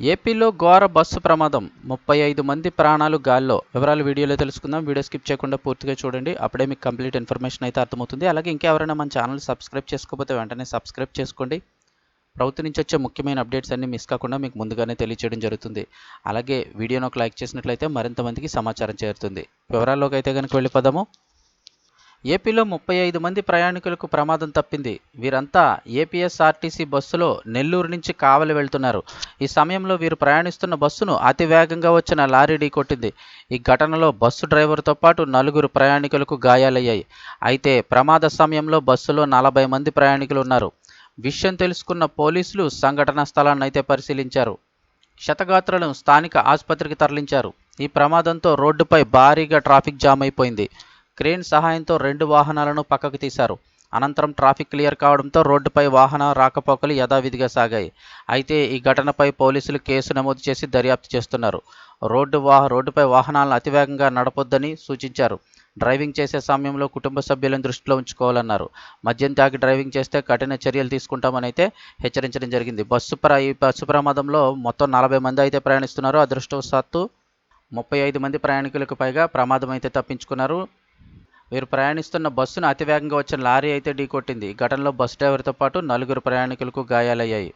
ఏపీలో ఘోర బస్సు ప్రమాదం. ముప్పై ఐదు మంది ప్రాణాలు గాల్లో. వివరాలు వీడియోలో తెలుసుకుందాం. వీడియో స్కిప్ చేయకుండా పూర్తిగా చూడండి. అప్పుడే మీకు కంప్లీట్ ఇన్ఫర్మేషన్ అయితే అర్థమవుతుంది. అలాగే ఇంకెవరైనా మన ఛానల్ సబ్స్క్రైబ్ చేసుకోకపోతే వెంటనే సబ్స్క్రైబ్ చేసుకోండి. ప్రభుత్వం నుంచి వచ్చే ముఖ్యమైన అప్డేట్స్ అన్ని మిస్ కాకుండా మీకు ముందుగానే తెలియచేయడం జరుగుతుంది. అలాగే వీడియోను ఒక లైక్ చేసినట్లయితే మరింత మందికి సమాచారం చేరుతుంది. వివరాల్లోకి అయితే కనుక వెళ్ళిపోదాము. ఏపీలో ముప్పై ఐదు మంది ప్రయాణికులకు ప్రమాదం తప్పింది. వీరంతా ఏపీఎస్ఆర్టీసీ బస్సులో నెల్లూరు నుంచి కావలి వెళ్తున్నారు. ఈ సమయంలో వీరు ప్రయాణిస్తున్న బస్సును అతి వేగంగా వచ్చిన లారీ ఢీకొట్టింది ఈ ఘటనలో బస్సు డ్రైవర్తో పాటు నలుగురు ప్రయాణికులకు గాయాలయ్యాయి. అయితే ప్రమాద సమయంలో బస్సులో నలభై మంది ప్రయాణికులు ఉన్నారు. విషయం తెలుసుకున్న పోలీసులు సంఘటనా స్థలాన్ని అయితే పరిశీలించారు. క్షతగాత్రులను స్థానిక ఆసుపత్రికి తరలించారు. ఈ ప్రమాదంతో రోడ్డుపై భారీగా ట్రాఫిక్ జామ్ అయిపోయింది. క్రేన్ సహాయంతో రెండు వాహనాలను పక్కకు తీశారు. అనంతరం ట్రాఫిక్ క్లియర్ కావడంతో రోడ్డుపై వాహన రాకపోకలు యథావిధిగా సాగాయి. అయితే ఈ ఘటనపై పోలీసులు కేసు నమోదు చేసి దర్యాప్తు చేస్తున్నారు. రోడ్డు వాహ రోడ్డుపై వాహనాలను అతివేగంగా నడపొద్దని సూచించారు. డ్రైవింగ్ చేసే సమయంలో కుటుంబ సభ్యులను దృష్టిలో ఉంచుకోవాలన్నారు. మద్యం తాగి డ్రైవింగ్ చేస్తే కఠిన చర్యలు తీసుకుంటామని అయితే హెచ్చరించడం జరిగింది. బస్సు ప్ర ఈ బస్సు ప్రమాదంలో మొత్తం నలభై మంది అయితే ప్రయాణిస్తున్నారు. అదృష్టవశాత్తు ముప్పై ఐదు మంది ప్రయాణికులకు పైగా ప్రమాదం అయితే తప్పించుకున్నారు. వీరు ప్రయాణిస్తున్న బస్సును అతివేగంగా వచ్చిన లారీ అయితే ఢీకొట్టింది. ఈ ఘటనలో బస్సు డ్రైవర్తో పాటు నలుగురు ప్రయాణికులకు గాయాలయ్యాయి.